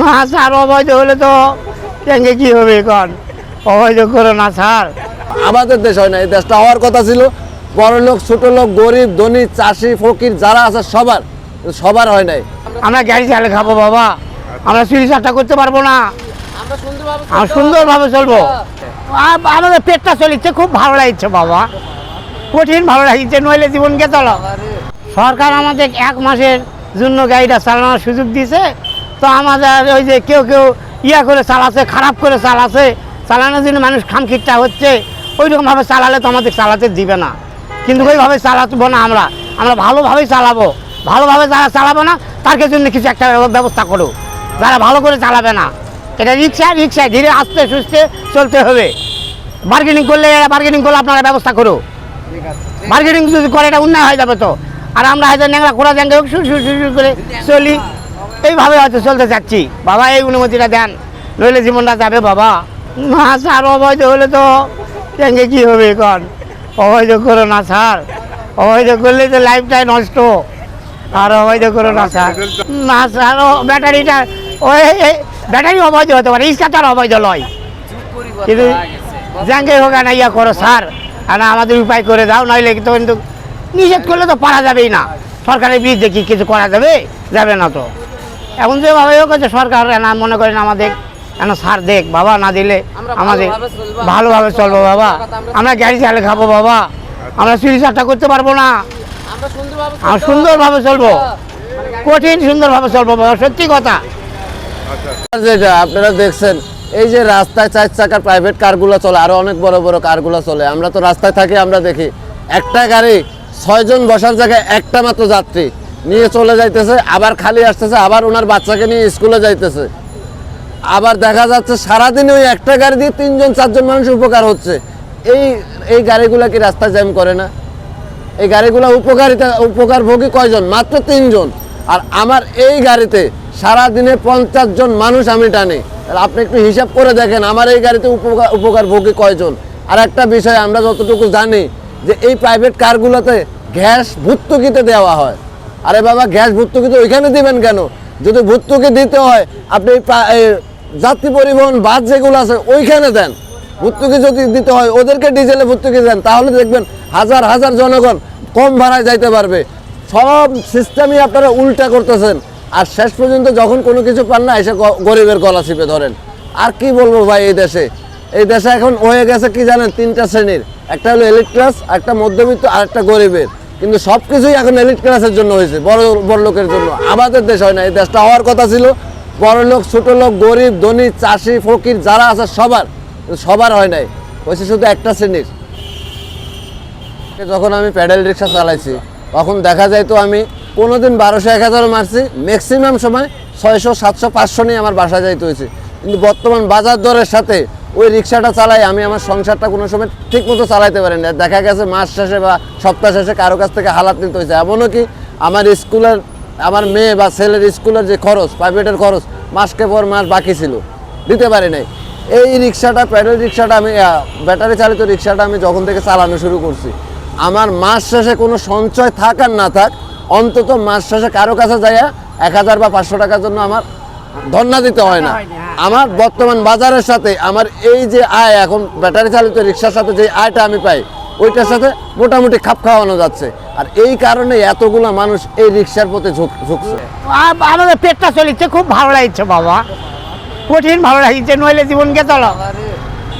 না স্যার অবৈধ হলে তো ব্যাংকে কি হবে এখন? অবৈধ করো না স্যার আমাদের দেশ হয় না এই দেশটা হওয়ার কথা ছিল। বড় লোক ছোট লোক গরিব ধনী চাষি ফকির যারা আছে সবার সবার হয় নাই। আমরা গাড়ি চালে খাব বাবা। আমরা চুরি চারটা করতে পারব না। আমরা সুন্দরভাবে চলবো। আমাদের পেটটা চলিচ্ছে খুব ভালো লাগছে বাবা। কঠিন ভালো লাগছে নইলে জীবনকে চলো সরকার আমাদের এক মাসের জন্য গাড়িটা চালানোর সুযোগ দিয়েছে। তো আমাদের ওই যে কেউ কেউ ইয়া করে চালাচ্ছে খারাপ করে চালাচ্ছে। চালানোর জন্য মানুষ খামখিটটা হচ্ছে। ওইরকমভাবে চালালে তো আমাদের চালাতে দিবে না। কিন্তু ওইভাবে চালাবো না আমরা। আমরা ভালোভাবেই চালাবো। ভালোভাবে যারা চালাবো না তার জন্য কিছু একটা ব্যবস্থা করো। যারা ভালো করে চালাবে না এটা রিক্সা রিক্সায় ধীরে আস্তে সুস্থে চলতে হবে। বার্গেনিং করলে বার্গেনিং করলে আপনারা ব্যবস্থা করো। বার্গেনিং যদি করে এটা উন্নয় হয়ে যাবে তো। আর আমরা হয়তো ন্যাংরা খোলা জ্যাঙ্গে শুরু শুরু শুরু করে চলি। এইভাবে হয়তো চলতে চাচ্ছি। বাবা, এই অনুমতিটা দেন। নইলে জীবনটা যাবে বাবা। না স্যার, অবৈধ হলে তো জ্যাঙ্গে কী হবে এখন? অবৈধ করো না, স্যার। অবৈধ করলে তো লাইফটাই নষ্ট। আর অবৈধ করো না, স্যার। না, স্যার ব্যাটারিটা ওই ব্যাটারি অবৈধ হতে পারে। ইস্কাটার অবৈধ লয় কিন্তু জাঙ্গে হোক না ইয়া করো, স্যার। আর আমাদের উপায় করে দাও, নইলে তো কিন্তু নিষেধ করলে তো পারা যাবেই না। সরকারের বিরুদ্ধে কি কিছু করা যাবে? যাবে না তো। এখন যেভাবে হোক হচ্ছে সরকার না মনে করেন আমাদের কেন সার দেখ বাবা না দিলে আমাদের ভালোভাবে চলবো বাবা। আমরা গাড়ি চালে খাব বাবা। আমরা চুরি চারটা করতে পারব না। আমরা সুন্দরভাবে চলবো। কঠিন সুন্দরভাবে চলবো বাবা সত্যি কথা। যেটা আপনারা দেখছেন এই যে রাস্তায় চার চাকার প্রাইভেট কারগুলো চলে আরও অনেক বড় বড় কারগুলো চলে। আমরা তো রাস্তায় থাকি আমরা দেখি একটা গাড়ি ছয়জন বসার জায়গায় একটা মাত্র যাত্রী। নিয়ে চলে যাইতেছে, আবার খালি আসতেছে, আবার ওনার বাচ্চাকে নিয়ে স্কুলে যাইতেছে। আবার দেখা যাচ্ছে সারাদিন ওই একটা গাড়ি দিয়ে তিনজন, চারজন মানুষ উপকার হচ্ছে। এই এই গাড়িগুলো কি রাস্তায় জ্যাম করে না? এই গাড়িগুলো উপকারিতা, উপকারভোগী কয়জন? মাত্র তিনজন। আর আমার এই গাড়িতে সারা দিনে পঞ্চাশ জন মানুষ আমি টানি। আপনি একটু হিসাব করে দেখেন, আমার এই গাড়িতে উপকার, উপকারভোগী কয়জন? আর একটা বিষয়, আমরা যতটুকু জানি যে এই প্রাইভেট কারগুলোতে গ্যাস ভর্তুকিতে দেওয়া হয়। আরে বাবা, গ্যাস ভর্তুকি তো ওইখানে দিবেন কেন? যদি ভর্তুকি দিতে হয়, আপনি যাত্রী পরিবহন বাস যেগুলো আছে, ওইখানে দেন। ভর্তুকি যদি দিতে হয়, ওদেরকে ডিজেলে ভর্তুকি দেন, তাহলে দেখবেন হাজার হাজার জনগণ কম ভাড়ায় যাইতে পারবে। সব সিস্টেমই আপনারা উল্টা করতেছেন। আর শেষ পর্যন্ত যখন কোনো কিছু পান না, এসে গরিবের গলা চিপে ধরেন। আর কি বলব ভাই এই দেশে? এই দেশে এখন হয়ে গেছে কি জানেন? তিনটা শ্রেণির। একটা হলো এলিট ক্লাস একটা মধ্যবিত্ত, আর একটা গরিবের। কিন্তু সব কিছুই এখন এলিট ক্লাসের জন্য হয়েছে, বড় বড় লোকের জন্য। আমাদের দেশ হয় না, এই দেশটা হওয়ার কথা ছিল। বড় লোক, ছোট লোক, গরিব, ধনী, চাষি, ফকির, যারা আছে সবার সবার হয় নাই। হয়েছে শুধু একটা শ্রেণির। যখন আমি প্যাডেল রিক্সা চালাইছি, তখন দেখা যায় তো আমি কোনোদিন বারোশো, এক হাজারও মারছি ম্যাক্সিমাম সময় ছয়শো, সাতশো, পাঁচশো নিয়ে আমার বাসা যাইতে হয়েছে। কিন্তু বর্তমান বাজার দরের সাথে ওই রিক্সাটা চালাই, আমি আমার সংসারটা কোনো সময় ঠিক মতো চালাইতে পারি না। দেখা গেছে মাস শেষে বা সপ্তাহ শেষে কারও কাছ থেকে হালাত নিতে হয়েছে। এমনও কি আমার স্কুলের, আমার মেয়ে বা ছেলের স্কুলের যে খরচ প্রাইভেটের খরচ, মাসকে পর মাস বাকি ছিল, দিতে পারি নাই। এই রিক্সাটা, প্যাডেল রিক্সাটা আমি ব্যাটারি চালিত রিক্সাটা আমি যখন থেকে চালানো শুরু করছি, আমার মাস শেষে কোনো সঞ্চয় থাক আর না থাক, অন্তত মাস শেষে কারও কাছে যাইয়া এক হাজার বা পাঁচশো টাকার জন্য আমার ধর্ণা দিতে হয় না। আমার বর্তমান বাজারের সাথে আমার এই যে আয় এখন ব্যাটারি চালিত রিক্সার সাথে যে আয়টা আমি পাই, ওইটার সাথে মোটামুটি খাপ খাওয়ানো যাচ্ছে। আর এই কারণে এতগুলা মানুষ এই রিক্সার প্রতি ঝুঁক- ঝুঁকছে। আমাদের পেটটা চলিচ্ছে, খুব ভালো লাগছে বাবা। কঠিন ভালো লাগছে, নইলে জীবনকে চলো?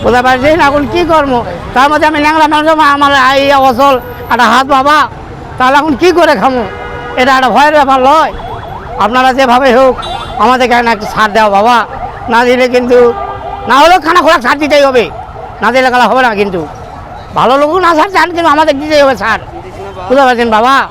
বুঝতে না এখন কী করব? তার মধ্যে আমি ল্যাংলা মানুষ, আমার এই অচল, একটা হাত বাবা, তাহলে এখন কী করে খামো এটা একটা ভয়ের ব্যাপার লয়। আপনারা যেভাবে হোক, আমাদেরকে একটু ছাড় দেওয়া বাবা। না দিলে কিন্তু, না হলেও খানা খোলা সার দিতেই হবে। না দিলে খেলা হবে না কিন্তু। ভালো লোকও না সার চান কিন্তু আমাদের দিতেই হবে সার। বুঝতে পারছেন বাবা?